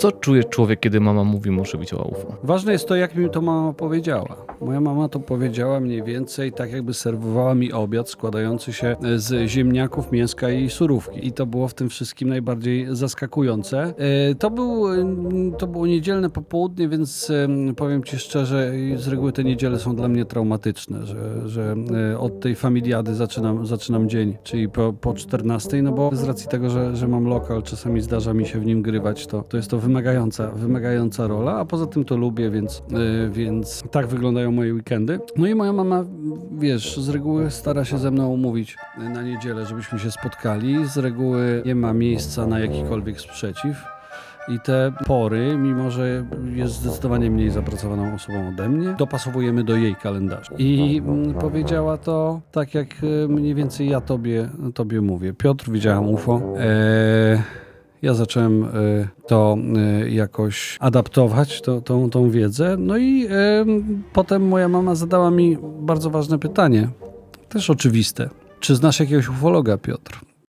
Co czuje człowiek, kiedy mama mówi mu, że widziała UFO? Ważne jest to, jak mi to mama powiedziała. Moja mama to powiedziała mniej więcej tak, jakby serwowała mi obiad składający się z ziemniaków, mięska i surówki. I to było w tym wszystkim najbardziej zaskakujące. E, To, był, mm, to było niedzielne popołudnie, więc em, powiem ci szczerze, z reguły te niedziele są dla mnie traumatyczne, że, że e, od tej familiady zaczynam, zaczynam dzień, czyli po, po 14, no bo z racji tego, że, że mam lokal, czasami zdarza mi się w nim grywać, to, to jest to wymagająca, wymagająca rola, a poza tym to lubię, więc, e, więc tak wyglądają moje weekendy. No i moja mama, wiesz, z reguły stara się ze mną umówić na niedzielę, żebyśmy się spotkali. Z reguły nie ma miejsca na jakikolwiek sprzeciw. I te pory, mimo że jest zdecydowanie mniej zapracowaną osobą ode mnie, dopasowujemy do jej kalendarza. I mm, powiedziała to tak, jak e, mniej więcej ja tobie, tobie mówię. Piotr, widziałam UFO. Eee, ja zacząłem e, to e, jakoś adaptować, to, tą, tą wiedzę. No i em, potem moja mama zadała mi bardzo ważne pytanie, też oczywiste. Czy znasz jakiegoś ufologa, Piotr?